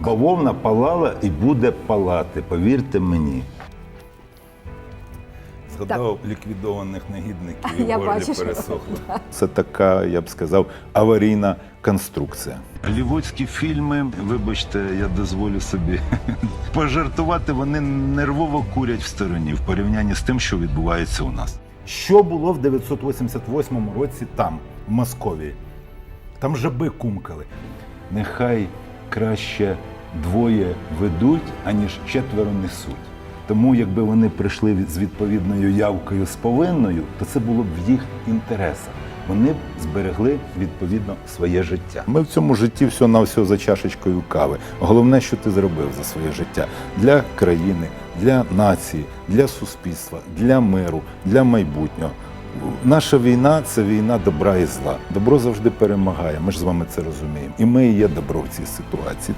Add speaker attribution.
Speaker 1: Бавовна палала і буде палати, повірте мені. Згадав ліквідованих негідників і
Speaker 2: Я
Speaker 1: горлі
Speaker 2: бачу, що-
Speaker 1: пересохло. Це така, я б сказав, аварійна конструкція. Голівудські фільми, вибачте, я дозволю собі пожартувати, вони нервово курять в стороні в порівнянні з тим, що відбувається у нас. Що було в 988 році там, в Московії? Там жаби кумкали. Нехай краще двоє ведуть, аніж четверо несуть. Тому, якби вони прийшли з відповідною явкою з повинною, то це було б в їх інтересах. Вони б зберегли відповідно своє життя. Ми в цьому житті все на все за чашечкою кави. Головне, що ти зробив за своє життя для країни, для нації, для суспільства, для миру, для майбутнього. Наша війна це війна добра і зла. Добро завжди перемагає. Ми ж з вами це розуміємо. І ми є добро в цій ситуації.